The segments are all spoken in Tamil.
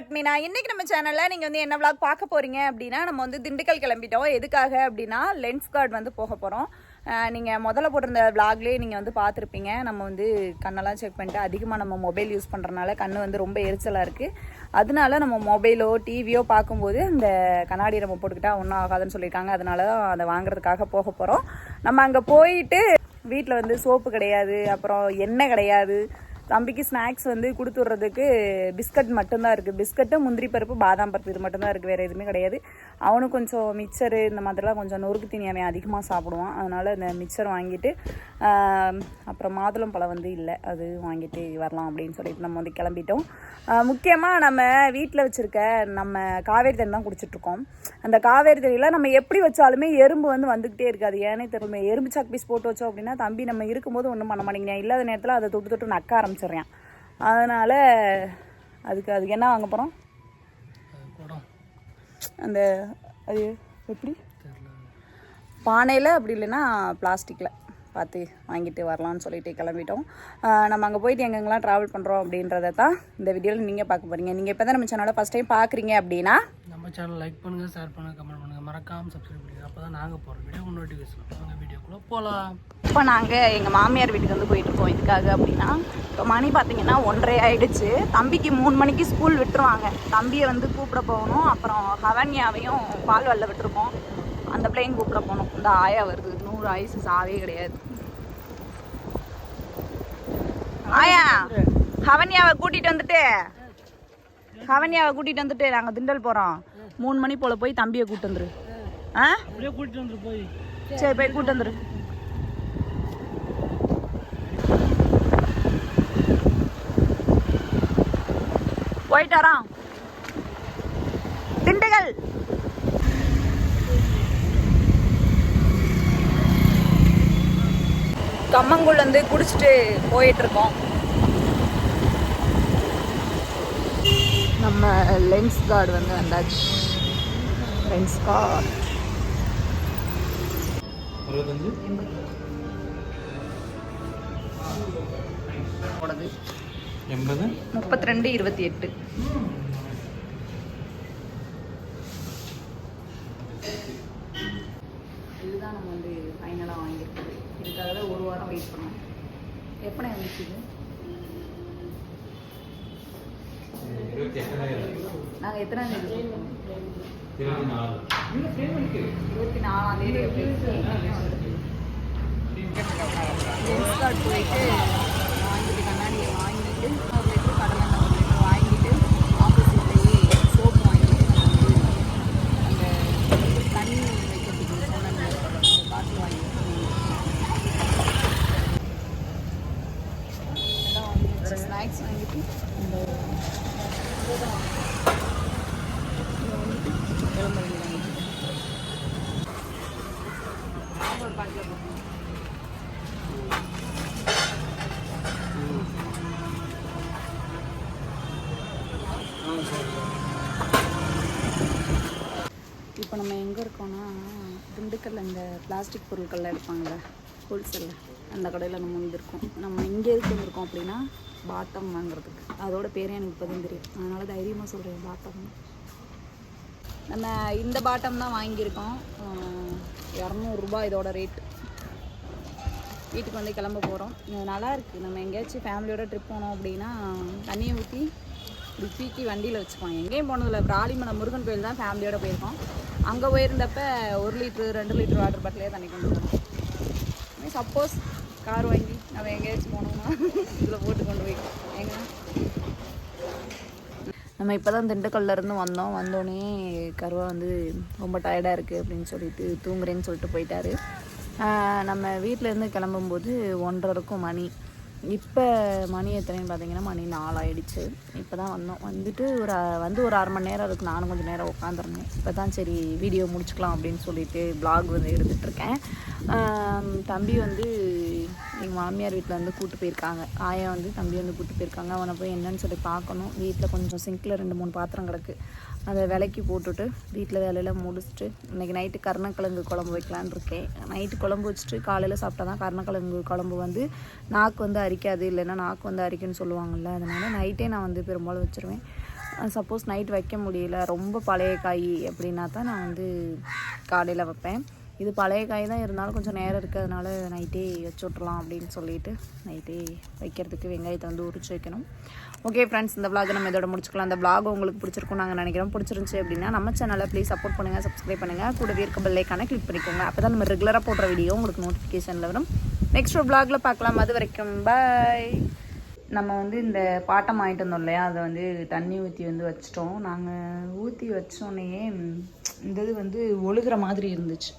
இன்னைக்கு நம்ம சேனலில் நீங்கள் வந்து என்ன விளாக் பார்க்க போகிறீங்க அப்படின்னா நம்ம வந்து திண்டுக்கல் கிளம்பிட்டோம். எதுக்காக அப்படின்னா லென்ஸ் கார்டு வந்து போக போகிறோம் நீங்கள் முதல்ல போட்டிருந்த விளாக்லேயே நீங்கள் வந்து பார்த்துருப்பீங்க. நம்ம வந்து கண்ணெல்லாம் செக் பண்ணிட்டு அதிகமாக நம்ம மொபைல் யூஸ் பண்ணுறனால கண் வந்து ரொம்ப எரிச்சலாக இருக்குது அதனால நம்ம மொபைலோ டிவியோ பார்க்கும்போது அந்த கண்ணாடி நம்ம போட்டுக்கிட்டால் ஒன்றும் ஆகாதுன்னு சொல்லியிருக்காங்க. அதனால தான் அதை வாங்குறதுக்காக போக போகிறோம் நம்ம அங்கே போயிட்டு வீட்டில் வந்து சோப்பு கிடையாது அப்புறம் எண்ணெய் கிடையாது தம்பிக்கு ஸ்நாக்ஸ் வந்து கொடுத்து விட்றதுக்கு பிஸ்கட் மட்டும்தான் இருக்குது பிஸ்கட்டு முந்திரி பருப்பு பாதாம் பருப்பு இது மட்டும்தான் இருக்குது வேறு எதுவுமே கிடையாது. அவனும் கொஞ்சம் மிக்சரு இந்த மாதிரிலாம் கொஞ்சம் நொறுக்கு தீனி அவன் அதிகமாக சாப்பிடுவான். அதனால் இந்த மிக்சர் வாங்கிட்டு அப்புறம் மாதுளம் பழம் வந்து இல்லை. அது வாங்கிட்டு வரலாம் அப்படின்னு சொல்லிட்டு நம்ம வந்து கிளம்பிட்டோம். முக்கியமாக நம்ம வீட்டில் வச்சுருக்க நம்ம காவேரி தண்ணி தான் குடிச்சிட்ருக்கோம் அந்த காவேரி தண்ணியில் நம்ம எப்படி வச்சாலுமே எறும்பு வந்து வந்துக்கிட்டே இருக்காது. ஏன்னே தெரியல. எறும்பு சாக் பீஸ் போட்டு வச்சோம் அப்படின்னா தம்பி நம்ம இருக்கும்போது ஒன்றும் பண்ண மாட்டேங்கிறேன் இல்லாத நேரத்தில் அதை தொட்டு தொட்டு நக்க ஆரம்பிச்சிடுறேன் அதனால் அதுக்கு அதுக்கு என்ன வாங்க போகிறோம் அந்த அது எப்படி? பானையில் அப்படி இல்லைன்னா பிளாஸ்டிக்கில் பார்த்து வாங்கிட்டு வரலாம்னு சொல்லிட்டு கிளம்பிட்டோம். நம்ம அங்கே போயிட்டு எங்கெங்கெல்லாம் ட்ராவல் பண்ணுறோம் அப்படின்றத தான் இந்த வீடியோவில் நீங்கள் பார்க்க போகிறீங்க நீங்கள் இப்போ தான் நம்ம சேனலை ஃபஸ்ட் டைம் பார்க்குறீங்க அப்படின்னா நம்ம சேனல் லைக் பண்ணுங்க ஷேர் பண்ணுங்க கமெண்ட் பண்ணுங்க. மறக்காம சப்ஸ்கிரைப் பண்ணுங்க அப்போ தான் நாங்கள் போகிற வீடியோ நோட்டிஃபிகேஷன் வாங்க வீடியோக்குள்ளே போகலாம் இப்போ நாங்கள் எங்கள் மாமியார் வீட்டுக்கு வந்து போயிட்டுருக்கோம் இதுக்காக அப்படின்னா இப்போ மணி பார்த்தீங்கன்னா ஒன்றரை ஆயிடுச்சு. தம்பிக்கு மூணு மணிக்கு ஸ்கூல் விட்டுருவாங்க. தம்பியை வந்து கூப்பிட போகணும். அப்புறம் ஹவன்யாவையும் பால் வல்ல விட்டுருக்கோம் அந்த பிள்ளையும் கூப்பிட போகணும். இந்த ஆயா வருது. நூறு ஆயுசு சாவே கிடையாது. ஆயா ஹவன்யாவை கூட்டிகிட்டு வந்துட்டு. ஹவன்யாவை கூட்டிகிட்டு வந்துட்டு நாங்கள் திண்டல் போகிறோம் மூணு மணி போல் போய் தம்பியை கூட்டு வந்துரு. ஆ? கூட்டிட்டு வந்துரு போய். சரி போய் கூட்டு வந்துரு. போயிட்டாராம். திண்டுக்கல். கம்மங்குள் வந்து குடிச்சிட்டு போயிட்டு இருக்கோம் நம்ம லென்ஸ் கார்டு வந்து வந்தாச்சு. லென்ஸ் கார்டு அறுபத்தஞ்சு போனது எண்பது? முப்பத்தி ரெண்டு இருபத்தி எட்டு இதுதான் நம்ம வந்து ஃபைனலாக வாங்கியிருக்குது இதுக்காக தான் ஒரு வாரம் வெயிட் பண்ணோம் எப்படி வந்துச்சு நாங்கள் எத்தனாம் தேதி இருபத்தி நாலு. இருபத்தி நாலாம் தேதி. கார்டு போயிட்டு Thank you. இப்போ நம்ம எங்கே இருக்கோம்னா திண்டுக்கல் இந்த பிளாஸ்டிக் பொருட்கள்லாம் எடுப்பாங்கள்ல ஹோல்சேலில் அந்த கடையில் நம்ம வந்திருக்கோம் நம்ம இங்கே எதுக்கு வந்திருக்கோம் அப்படின்னா பாட்டம் வாங்குறதுக்கு. அதோட பேரே எனக்கு இப்போ தான் தெரியும். அதனால தைரியமாக சொல்கிறேன் பாட்டம் நம்ம இந்த பாட்டம் தான் வாங்கியிருக்கோம். இரநூறுபா இதோட ரேட் வீட்டுக்கு வந்து கிளம்ப போகிறோம் இது நல்லா இருக்குது நம்ம எங்கேயாச்சும் ஃபேமிலியோட ட்ரிப் போனோம் அப்படின்னா தண்ணியை ஊற்றி இப்படி தூக்கி வண்டியில் வச்சுப்போம் எங்கேயும் போனதில்ல. பிராலிமலை முருகன் கோயில் தான் ஃபேமிலியோட போயிருக்கோம். அங்கே போயிருந்தப்ப ஒரு லிட்ரு ரெண்டு லிட்ரு வாட்டர் பாட்டிலே தண்ணி கொண்டு போனோம் சப்போஸ் கார் வாங்கி நம்ம எங்கேயாச்சும் போனோம்னா இதில் போட்டு கொண்டு போய். எங்க? நம்ம இப்போ தான் திண்டுக்கல்லேருந்து வந்தோம். வந்தோடனே கருவா வந்து ரொம்ப டயர்டாக இருக்குது அப்படின்னு சொல்லிட்டு தூங்குறேன்னு சொல்லிட்டு போயிட்டாரு. நம்ம வீட்டிலேருந்து கிளம்பும்போது ஒன்றரைக்கும் மணி. இப்போ மணி எத்தனைன்னு பார்த்தீங்கன்னா மணி நாலாயிடுச்சு. இப்போ தான் வந்தோம். வந்துட்டு ஒரு வந்து ஒரு அரை மணி நேரம் இருக்குது நானும் கொஞ்சம் நேரம் உட்காந்துருந்தேன். இப்போ தான் சரி வீடியோ முடிச்சுக்கலாம் அப்படின்னு சொல்லிட்டு பிளாக் வந்து எடுத்துகிட்ருக்கேன் தம்பி வந்து எங்கள் மாமியார் வீட்டில் வந்து கூட்டு போயிருக்காங்க. ஆயா வந்து தம்பி வந்து கூட்டு போயிருக்காங்க. அவனை போய் என்னன்னு சொல்லி பார்க்கணும். வீட்டில் கொஞ்சம் சிங்கில் ரெண்டு மூணு பாத்திரம் கிடக்கு. அதை விலைக்கு போட்டுட்டு வீட்டில் வேலையெல்லாம் முடிச்சுட்டு இன்றைக்கி நைட்டு கருணக்கிழங்கு குழம்பு வைக்கலான்னு இருக்கேன். நைட்டு குழம்பு வச்சுட்டு காலையில் சாப்பிட்டா தான் கருணக்கிழங்கு குழம்பு வந்து நாக்கு வந்து அரிக்காது இல்லைன்னா நாக்கு வந்து அரிக்குன்னு சொல்லுவாங்கள்ல அதனால் நைட்டே நான் வந்து பெரும்பாலும் வச்சுருவேன். சப்போஸ் நைட் வைக்க முடியல ரொம்ப பழைய காய் அப்படின்னா தான் நான் வந்து காலையில் வைப்பேன். இது பழைய காய் தான் இருந்தாலும் கொஞ்சம் நேரம் இருக்கிறதுனால நைட்டே வச்சு விட்றலாம் அப்படின்னு சொல்லிட்டு நைட்டே வைக்கிறதுக்கு வெங்காயத்தை வந்து உரிச்சு வைக்கணும். ஓகே ஃப்ரெண்ட்ஸ் இந்த vlog நம்ம இதோட முடிச்சுக்கலாம். அந்த விளாக் உங்களுக்கு பிடிச்சிருக்கும் நாங்கள் நினைக்கிறோம். பிடிச்சிருந்துச்சி அப்படின்னா நம்ம சேனலை ப்ளீஸ் சப்போர்ட் பண்ணுங்கள் சப்ஸ்கிரைப் பண்ணுங்கள் கூடவே இருக்க பெல்லைக்கான கிளிக் பண்ணிக்கோங்க. அப்போ தான் நம்ம ரெகுலராக போடுற வீடியோ உங்களுக்கு நோட்டிஃபிகேஷனில் வரும். நெக்ஸ்ட் ஒரு vlogல பார்க்கலாம். அது வரைக்கும் பாய் நம்ம வந்து இந்த பாட்டம் ஆகிட்டு வந்தோம் இல்லையா? அதை வந்து தண்ணி ஊற்றி வந்து வச்சிட்டோம். நாங்கள் ஊற்றி வச்சோடனே இந்த இது வந்து ஒழுகுற மாதிரி இருந்துச்சு.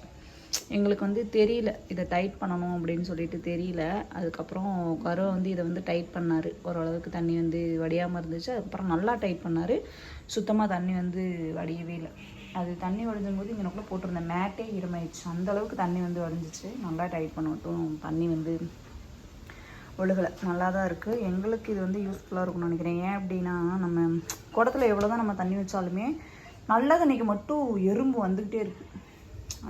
எங்களுக்கு வந்து தெரியல. இதை டைட் பண்ணணும் அப்படின்னு சொல்லிட்டு தெரியல. அதுக்கப்புறம் கரு வந்து இதை வந்து டைட் பண்ணார். ஓரளவுக்கு தண்ணி வந்து வடியாமல் இருந்துச்சு. அதுக்கப்புறம் நல்லா டைட் பண்ணார். சுத்தமாக தண்ணி வந்து வடியவே இல்லை. அது தண்ணி வடிஞ்சும் போது இங்கனக்குள்ளே போட்டிருந்த மேட்டே இருமாயிடுச்சு. அந்த அளவுக்கு தண்ணி வந்து வடிஞ்சிச்சு. நல்லா டைட் பண்ணட்டும். தண்ணி வந்து ஒழுகலை. நல்லா தான் இருக்குது எங்களுக்கு இது வந்து யூஸ்ஃபுல்லாக இருக்கும்னு நினைக்கிறேன். ஏன் அப்படின்னா நம்ம குடத்துல எவ்வளோ தான் நம்ம தண்ணி வச்சாலுமே நல்ல தண்ணிக்கு மட்டும் எறும்பு வந்துக்கிட்டே இருக்குது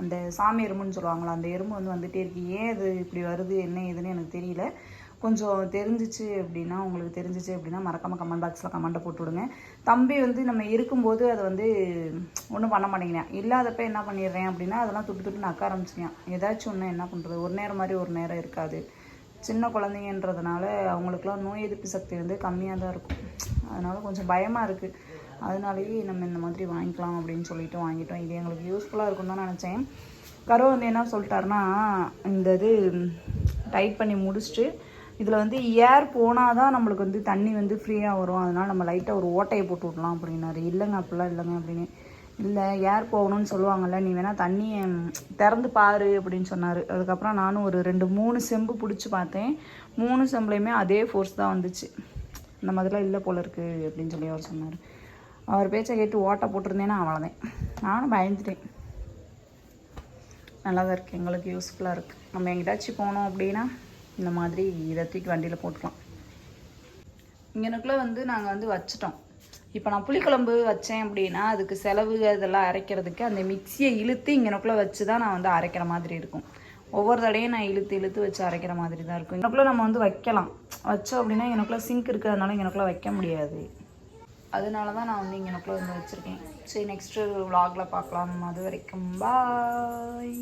அந்த சாமி எறும்புன்னு சொல்லுவாங்களா அந்த எறும்பு வந்து வந்துகிட்டே இருக்கு. ஏன் அது இப்படி வருது என்ன ஏதுன்னு எனக்கு தெரியல. கொஞ்சம் தெரிஞ்சிச்சு அப்படின்னா உங்களுக்கு தெரிஞ்சிச்சு அப்படின்னா மறக்காமல் கமெண்ட் பாக்ஸில் கமெண்ட்டை போட்டு விடுங்க. தம்பி வந்து நம்ம இருக்கும்போது அதை வந்து ஒன்றும் பண்ண மாட்டேங்கிறேன். இல்லாதப்ப என்ன பண்ணிடுறேன் அப்படின்னா அதெல்லாம் துட்டு துட்டு நக்க ஆரம்பிச்சிருக்கேன் ஏதாச்சும் ஒன்று என்ன பண்ணுறது ஒரு நேரம் மாதிரி ஒரு நேரம் இருக்காது. சின்ன குழந்தைங்கன்றதுனால அவங்களுக்குலாம் நோய் எதிர்ப்பு சக்தி வந்து கம்மியாக தான் இருக்கும். அதனால் கொஞ்சம் பயமாக இருக்குது அதனாலேயே நம்ம இந்த மாதிரி வாங்கிக்கலாம் அப்படின்னு சொல்லிட்டு வாங்கிட்டோம். இது எங்களுக்கு யூஸ்ஃபுல்லாக இருக்கும்னு தான் நினச்சேன். கரோ வந்து என்ன சொல்லிட்டாருன்னா இந்த இது டைட் பண்ணி முடிச்சுட்டு இதில் வந்து ஏர் போனால் தான் நம்மளுக்கு வந்து தண்ணி வந்து ஃப்ரீயாக வரும். அதனால் நம்ம லைட்டாக ஒரு ஓட்டையை போட்டு விடலாம் அப்படின்னாரு. இல்லைங்க அப்படிலாம் இல்லைங்க அப்படின்னு. இல்லை ஏர் போகணும்னு சொல்லுவாங்கல்ல நீ வேணால் தண்ணியை திறந்து பாரு அப்படின்னு சொன்னார். அதுக்கப்புறம் நானும் ஒரு ரெண்டு மூணு செம்பு பிடிச்சி பார்த்தேன். மூணு செம்புலையுமே அதே ஃபோர்ஸ் தான் வந்துச்சு. இந்த மாதிரிலாம் இல்லை போல இருக்குது அப்படின்னு சொல்லி அவர் சொன்னார். அவர் பேச்சை கேட்டு ஓட்டை போட்டிருந்தேன்னா அவ்வளோதான் நானும் பயந்துட்டேன். நல்லா தான் இருக்குது எங்களுக்கு யூஸ்ஃபுல்லாக இருக்குது நம்ம எங்கிட்டாச்சும் போனோம் அப்படின்னா இந்த மாதிரி இதை தூக்கி வண்டியில் போட்டுக்கலாம். இங்கனுக்குள்ளே வந்து நாங்கள் வந்து வச்சிட்டோம். இப்போ நான் புளிக்குழம்பு வச்சேன் அப்படின்னா அதுக்கு செலவு இதெல்லாம் அரைக்கிறதுக்கு அந்த மிக்சியை இழுத்து இங்கனக்குள்ளே வச்சு தான் நான் வந்து அரைக்கிற மாதிரி இருக்கும். ஒவ்வொரு தடையும் நான் இழுத்து இழுத்து வச்சு அரைக்கிற மாதிரி தான் இருக்கும். இங்கனக்குள்ளே நம்ம வந்து வைக்கலாம். வச்சோம் அப்படின்னா எனக்குள்ளே சிங்க் இருக்கிறதுனால எனக்குள்ளே வைக்க முடியாது. அதனால தான் நான் வந்து இங்கனக்குள்ளே வந்து வச்சுருக்கேன். சரி நெக்ஸ்ட்டு vlogல பார்க்கலாம். அது வரைக்கும் பாய்